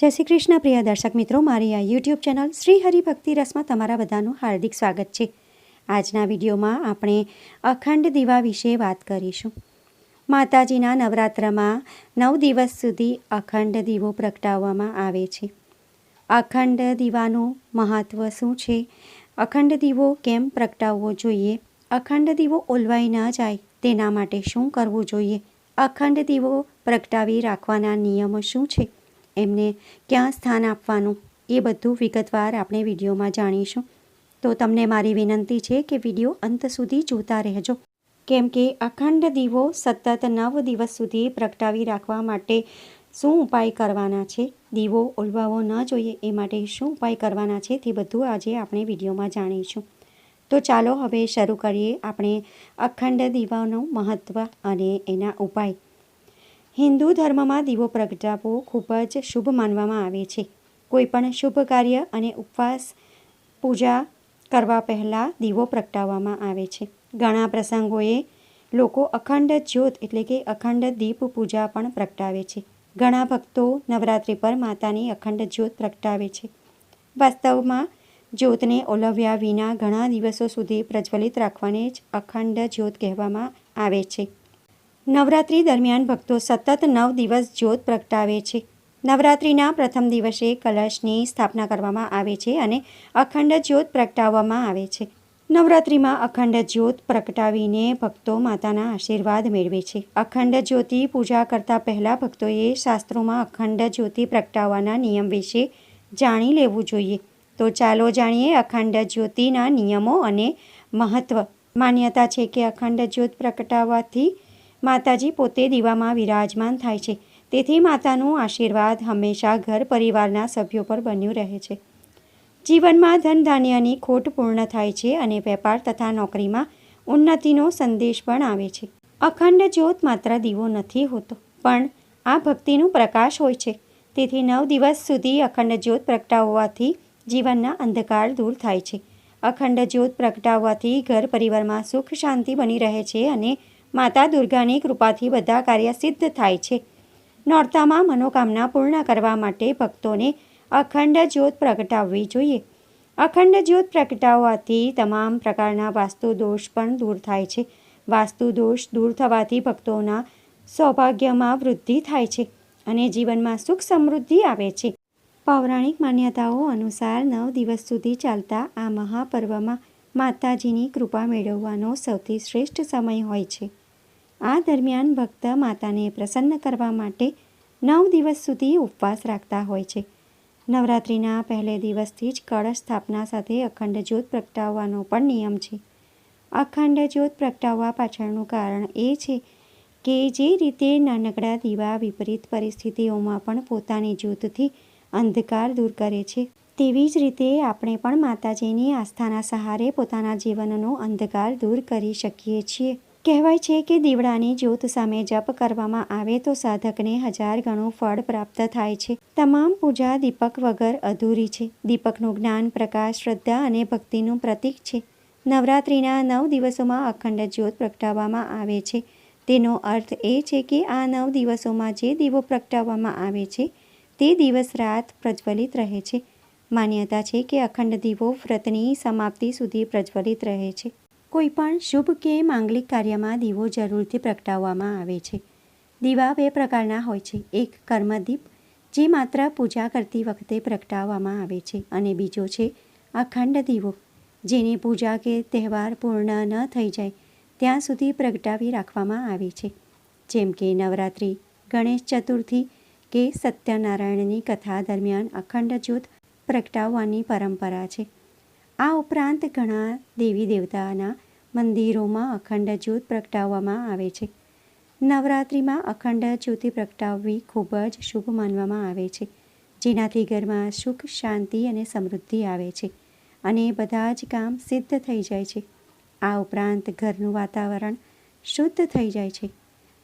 જય શ્રી કૃષ્ણ, પ્રિય દર્શક મિત્રો. મારી આ યુટ્યુબ ચેનલ શ્રી હરિભક્તિ રસમાં તમારા બધાનું હાર્દિક સ્વાગત છે. આજના વિડીયોમાં આપણે અખંડ દીવા વિશે વાત કરીશું. માતાજીના નવરાત્રમાં નવ દિવસ સુધી અખંડ દીવો પ્રગટાવવામાં આવે છે. અખંડ દીવાનું મહત્ત્વ શું છે? અખંડ દીવો કેમ પ્રગટાવવો જોઈએ? અખંડ દીવો ઓલવાઈ ન જાય તેના માટે શું કરવું જોઈએ? અખંડ દીવો પ્રગટાવી રાખવાના નિયમો શું છે? એમને ક્યાં સ્થાન આપવાનું એ બધું વિગતવાર આપણે વિડીયોમાં જાણીશું. તો તમને મારી વિનંતી છે કે વીડિયો અંત સુધી જોતા રહેજો. કેમ કે અખંડ દીવો સતત નવ દિવસ સુધી પ્રગટાવી રાખવા માટે શું ઉપાય કરવાના છે? દીવો ઓલવાવો ન જોઈએ એ માટે શું ઉપાય કરવાના છે તે બધું આજે આપણે વિડીયોમાં જાણીશું. તો ચાલો હવે શરૂ કરીએ આપણે અખંડ દીવાનું મહત્ત્વ અને એના ઉપાય. હિન્દુ ધર્મમાં દીવો પ્રગટાવવો ખૂબ જ શુભ માનવામાં આવે છે. કોઈપણ શુભ કાર્ય અને ઉપવાસ, પૂજા કરવા પહેલાં દીવો પ્રગટાવવામાં આવે છે. ઘણા પ્રસંગોએ લોકો અખંડ જ્યોત એટલે કે અખંડ દીપ પૂજા પણ પ્રગટાવે છે. ઘણા ભક્તો નવરાત્રિ પર માતાની અખંડ જ્યોત પ્રગટાવે છે. વાસ્તવમાં જ્યોતને ઓલવ્યા વિના ઘણા દિવસો સુધી પ્રજ્વલિત રાખવાને જ અખંડ જ્યોત કહેવામાં આવે છે. નવરાત્રિ દરમિયાન ભક્તો સતત નવ દિવસ જ્યોત પ્રગટાવે છે. નવરાત્રિના પ્રથમ દિવસે કલશની સ્થાપના કરવામાં આવે છે અને અખંડ જ્યોત પ્રગટાવવામાં આવે છે. નવરાત્રિમાં અખંડ જ્યોત પ્રગટાવીને ભક્તો માતાના આશીર્વાદ મેળવે છે. અખંડ જ્યોતિ પૂજા કરતા પહેલાં ભક્તોએ શાસ્ત્રોમાં અખંડ જ્યોતિ પ્રગટાવવાના નિયમ વિશે જાણી લેવું જોઈએ. તો ચાલો જાણીએ અખંડ જ્યોતિના નિયમો અને મહત્ત્વ માન્યતા છે કે અખંડ જ્યોત પ્રગટાવવાથી માતાજી પોતે દીવામાં વિરાજમાન થાય છે. તેથી માતાનું આશીર્વાદ હંમેશા ઘર પરિવારના સભ્યો પર બન્યું રહે છે. જીવનમાં ધન ધાન્યની ખોટ પૂર્ણ થાય છે અને વેપાર તથા નોકરીમાં ઉન્નતિનો સંદેશ પણ આવે છે. અખંડ જ્યોત માત્ર દીવો નથી હોતો, પણ આ ભક્તિનું પ્રકાશ હોય છે. તેથી નવ દિવસ સુધી અખંડ જ્યોત પ્રગટાવવાથી જીવનના અંધકાર દૂર થાય છે. અખંડ જ્યોત પ્રગટાવવાથી ઘર પરિવારમાં સુખ શાંતિ બની રહે છે અને માતા દુર્ગાની કૃપાથી બધા કાર્ય સિદ્ધ થાય છે. નોરતામાં મનોકામના પૂર્ણ કરવા માટે ભક્તોને અખંડ જ્યોત પ્રગટાવવી જોઈએ. અખંડ જ્યોત પ્રગટાવવાથી તમામ પ્રકારના વાસ્તુ દોષ પણ દૂર થાય છે. વાસ્તુ દોષ દૂર થવાથી ભક્તોના સૌભાગ્યમાં વૃદ્ધિ થાય છે અને જીવનમાં સુખ સમૃદ્ધિ આવે છે. પૌરાણિક માન્યતાઓ અનુસાર નવ દિવસ સુધી ચાલતા આ મહાપર્વમાં માતાજીની કૃપા મેળવવાનો સૌથી શ્રેષ્ઠ સમય હોય છે. આ દરમિયાન ભક્ત માતાને પ્રસન્ન કરવા માટે નવ દિવસ સુધી ઉપવાસ રાખતા હોય છે. નવરાત્રિના પહેલે દિવસથી જ કળશ સ્થાપના સાથે અખંડ જ્યોત પ્રગટાવવાનો પણ નિયમ છે. અખંડ જ્યોત પ્રગટાવવા પાછળનું કારણ એ છે કે જે રીતે નાનકડા દીવા વિપરીત પરિસ્થિતિઓમાં પણ પોતાની જ્યોતથી અંધકાર દૂર કરે છે, તેવી જ રીતે આપણે પણ માતાજીની આસ્થાના સહારે પોતાના જીવનનો અંધકાર દૂર કરી શકીએ છીએ. કહેવાય છે કે દીવડાની જ્યોત સામે જપ કરવામાં આવે તો સાધકને હજાર ગણું ફળ પ્રાપ્ત થાય છે. તમામ પૂજા દીપક વગર અધૂરી છે. દીપકનું જ્ઞાન, પ્રકાશ, શ્રદ્ધા અને ભક્તિનું પ્રતીક છે. નવરાત્રિના નવ દિવસોમાં અખંડ જ્યોત પ્રગટાવવામાં આવે છે. તેનો અર્થ એ છે કે આ નવ દિવસોમાં જે દીવો પ્રગટાવવામાં આવે છે, તે દિવસ રાત પ્રજ્વલિત રહે છે. માન્યતા છે કે અખંડ દીવો વ્રતની સમાપ્તિ સુધી પ્રજ્વલિત રહે છે. કોઈપણ શુભ કે માંગલિક કાર્યમાં દીવો જરૂરથી પ્રગટાવવામાં આવે છે. દીવા બે પ્રકારના હોય છે. એક કર્મદીપ, જે માત્ર પૂજા કરતી વખતે પ્રગટાવવામાં આવે છે, અને બીજો છે અખંડ દીવો, જેની પૂજા કે તહેવાર પૂર્ણ ન થઈ જાય ત્યાં સુધી પ્રગટાવી રાખવામાં આવે છે. જેમ કે નવરાત્રિ, ગણેશ ચતુર્થી કે સત્યનારાયણની કથા દરમિયાન અખંડ જ્યોત પ્રગટાવવાની પરંપરા છે. આ ઉપરાંત ઘણા દેવી દેવતાના મંદિરોમાં અખંડ જ્યોત પ્રગટાવવામાં આવે છે. નવરાત્રિમાં અખંડ જ્યોતિ પ્રગટાવવી ખૂબ જ શુભ માનવામાં આવે છે, જેનાથી ઘરમાં સુખ, શાંતિ અને સમૃદ્ધિ આવે છે અને બધા જ કામ સિદ્ધ થઈ જાય છે. આ ઉપરાંત ઘરનું વાતાવરણ શુદ્ધ થઈ જાય છે.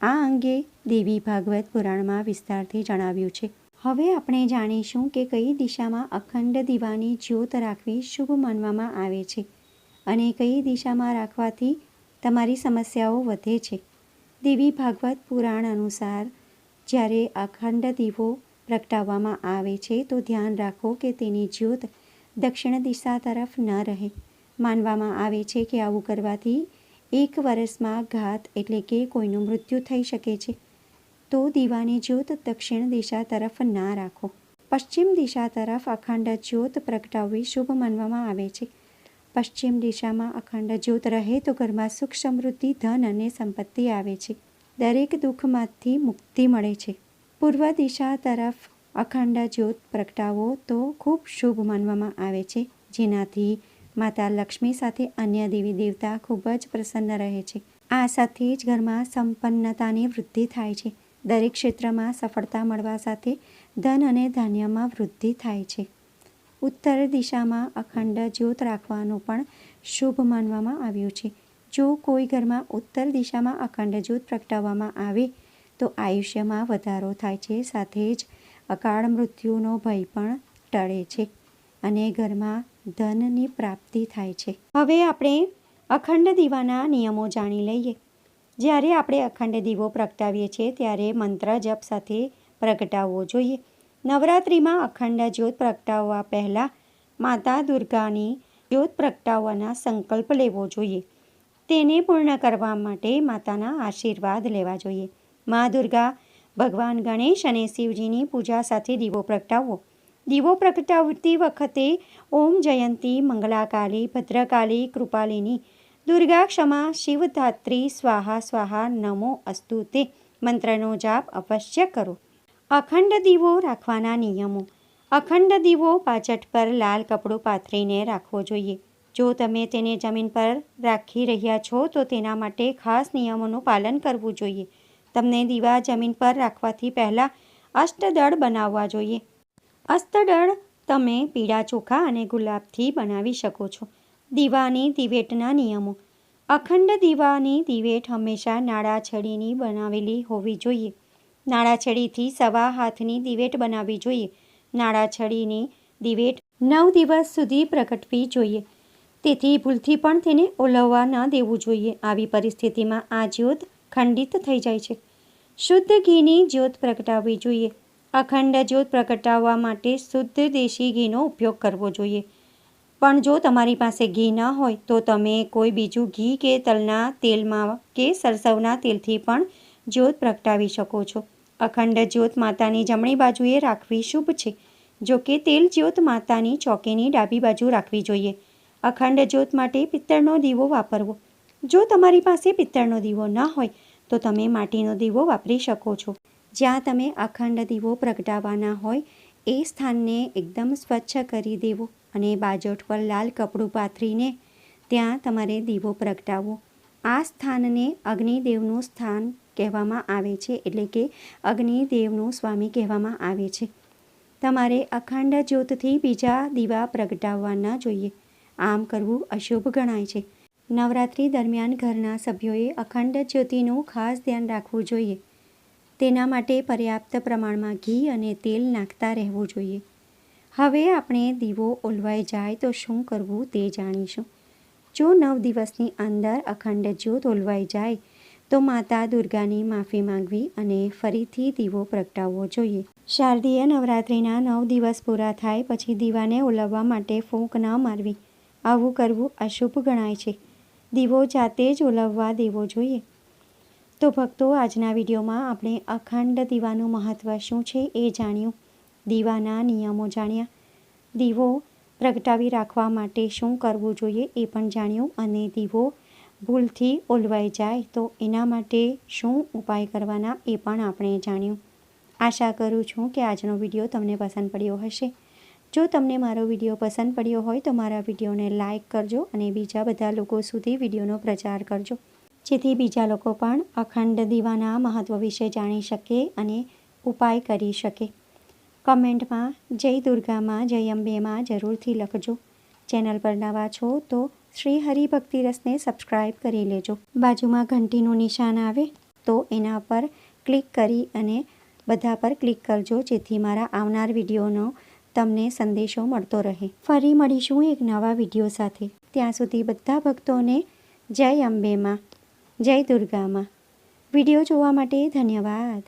આ અંગે દેવી ભાગવત પુરાણમાં વિસ્તારથી જણાવ્યું છે. હવે આપણે જાણીશું કે કઈ દિશામાં અખંડ દીવાની જ્યોત રાખવી શુભ માનવામાં આવે છે અને કઈ દિશામાં રાખવાથી તમારી સમસ્યાઓ વધે છે. દેવી ભાગવત પુરાણ અનુસાર, જ્યારે અખંડ દીવો પ્રગટાવવામાં આવે છે, તો ધ્યાન રાખો કે તેની જ્યોત દક્ષિણ દિશા તરફ ન રહે. માનવામાં આવે છે કે આવું કરવાથી એક વર્ષમાં ઘાત એટલે કે કોઈનું મૃત્યુ થઈ શકે છે. તો દીવાની જ્યોત દક્ષિણ દિશા તરફ ના રાખો. પશ્ચિમ દિશા તરફ અખંડ જ્યોત પ્રગટાવવી શુભ માનવામાં આવે છે. પશ્ચિમ દિશામાં અખંડ જ્યોત રહે તો ઘરમાં સુખ, સમૃદ્ધિ, ધન અને સંપત્તિ આવે છે. દરેક દુઃખમાંથી મુક્તિ મળે છે. પૂર્વ દિશા તરફ અખંડ જ્યોત પ્રગટાવો તો ખૂબ શુભ માનવામાં આવે છે. જેનાથી માતા લક્ષ્મી સાથે અન્ય દેવી દેવતા ખૂબ જ પ્રસન્ન રહે છે. આ સાથે જ ઘરમાં સંપન્નતાની વૃદ્ધિ થાય છે. દરેક ક્ષેત્રમાં સફળતા મળવા સાથે ધન અને ધાન્યમાં વૃદ્ધિ થાય છે. ઉત્તર દિશામાં અખંડ જ્યોત રાખવાનું પણ શુભ માનવામાં આવ્યું છે. જો કોઈ ઘરમાં ઉત્તર દિશામાં અખંડ જ્યોત પ્રગટાવવામાં આવે, તો આયુષ્યમાં વધારો થાય છે, સાથે જ અકાળ મૃત્યુનો ભય પણ ટળે છે અને ઘરમાં ધનની પ્રાપ્તિ થાય છે. હવે આપણે અખંડ દીવાના નિયમો જાણી લઈએ. જ્યારે આપણે અખંડ દીવો પ્રગટાવીએ છીએ, ત્યારે મંત્ર જપ સાથે પ્રગટાવવો જોઈએ. નવરાત્રિમાં અખંડ જ્યોત પ્રગટાવવા પહેલાં માતા દુર્ગાની જ્યોત પ્રગટાવવાના સંકલ્પ લેવો જોઈએ. તેને પૂર્ણ કરવા માટે માતાના આશીર્વાદ લેવા જોઈએ. મા દુર્ગા, ભગવાન ગણેશ અને શિવજીની પૂજા સાથે દીવો પ્રગટાવવો. દીવો પ્રગટાવતી વખતે ઓમ જયંતી મંગલાકાલી ભદ્રકાલી કૃપાલિની દુર્ગા ક્ષમા, શિવધાત્રી, સ્વાહા સ્વાહા, નમો અસ્તુ તે મંત્રનો જાપ અવશ્ય કરો. અખંડ દીવો રાખવાના નિયમો. અખંડ દીવો પાછટ પર લાલ કપડું પાથરીને રાખવો જોઈએ. જો તમે તેને જમીન પર રાખી રહ્યા છો, તો તેના માટે ખાસ નિયમોનું પાલન કરવું જોઈએ. તમને દીવા જમીન પર રાખવાથી પહેલાં અષ્ટદળ બનાવવા જોઈએ. અષ્ટદળ તમે પીળા ચોખા અને ગુલાબથી બનાવી શકો છો. દીવાની દિવેટના નિયમો. અખંડ દીવાની દિવેટ હંમેશા નાળાછડીની બનાવેલી હોવી જોઈએ. નાળાછડીથી સવા હાથની દિવેટ બનાવવી જોઈએ. નાળાછડીની દિવેટ નવ દિવસ સુધી પ્રગટવી જોઈએ. તેથી ભૂલથી પણ તેને ઓલવવા ન દેવું જોઈએ. આવી પરિસ્થિતિમાં આ જ્યોત ખંડિત થઈ જાય છે. શુદ્ધ ઘીની જ્યોત પ્રગટાવવી જોઈએ. અખંડ જ્યોત પ્રગટાવવા માટે શુદ્ધ દેશી ઘીનો ઉપયોગ કરવો જોઈએ. પણ જો તમારી પાસે ઘી ન હોય, તો તમે કોઈ બીજું ઘી કે તલના તેલમાં કે સરસવના તેલથી પણ જ્યોત પ્રગટાવી શકો છો. અખંડ જ્યોત માતાની જમણી બાજુએ રાખવી શુભ છે. જો કે તેલ જ્યોત માતાની ચોકીની ડાબી બાજુ રાખવી જોઈએ. અખંડ જ્યોત માટે પિત્તળનો દીવો વાપરવો. જો તમારી પાસે પિત્તળનો દીવો ન હોય, તો તમે માટીનો દીવો વાપરી શકો છો. જ્યાં તમે અખંડ દીવો પ્રગટાવવાના હોય, એ સ્થાનને એકદમ સ્વચ્છ કરી દેવો. અને બાજોઠ પર લાલ કપડું પાથરીને ત્યાં તમારે દીવો પ્રગટાવવો. આ સ્થાનને અગ્નિદેવનું સ્થાન કહેવામાં આવે છે, એટલે કે અગ્નિદેવનું સ્વામી કહેવામાં આવે છે. તમારે અખંડ જ્યોતથી બીજા દીવા પ્રગટાવવા ન જોઈએ. આમ કરવું અશુભ ગણાય છે. નવરાત્રિ દરમિયાન ઘરના સભ્યોએ અખંડ જ્યોતિનું ખાસ ધ્યાન રાખવું જોઈએ. તેના માટે પર્યાપ્ત પ્રમાણમાં ઘી અને તેલ નાખતા રહેવું જોઈએ. હવે આપણે દીવો ઓલવાઈ જાય તો શું કરવું તે જાણીશું. જો નવ દિવસની અંદર અખંડ જ્યોત ઓલવાઈ જાય, તો માતા દુર્ગાની માફી માંગવી અને ફરીથી દીવો પ્રગટાવવો જોઈએ. શારદીય નવરાત્રિના નવ દિવસ પૂરા થાય પછી દીવાને ઓલવવા માટે ફૂંક ન મારવી. આવું કરવું અશુભ ગણાય છે. દીવો જાતે જ ઓલવવા દેવો જોઈએ. તો ભક્તો, આજના વિડીયોમાં આપણે અખંડ દીવાનું મહત્ત્વ શું છે એ જાણ્યું. દીવાના નિયમો જાણ્યા. દીવો પ્રગટાવી રાખવા માટે શું કરવું જોઈએ એ પણ જાણ્યું અને દીવો ભૂલથી ઓલવાઈ જાય તો એના માટે શું ઉપાય કરવાના એ પણ આપણે જાણ્યું. આશા કરું છું કે આજનો વીડિયો તમને પસંદ પડ્યો હશે. જો તમને મારો વીડિયો પસંદ પડ્યો હોય તો મારા વિડીયોને લાઇક કરજો અને બીજા બધા લોકો સુધી વિડીયોનો પ્રચાર કરજો. જેથી બીજા લોકો પણ અખંડ દીવાના મહત્ત્વ વિશે જાણી શકે અને ઉપાય કરી શકે. કમેન્ટમાં, જય દુર્ગામાં, જય અંબેમાં જરૂરથી લખજો. ચેનલ પર નવા છો તો શ્રી હરિભક્તિ રસને સબસ્ક્રાઈબ કરી લેજો. બાજુમાં ઘંટીનું નિશાન આવે તો એના પર ક્લિક કરી અને બધા પર ક્લિક કરજો, જેથી મારા આવનાર વિડીયોનો તમને સંદેશો મળતો રહે. ફરી મળીશું એક નવા વીડિયો સાથે. ત્યાં સુધી બધા ભક્તોને જય અંબેમાં, જય દુર્ગામાં. વીડિયો જોવા માટે ધન્યવાદ.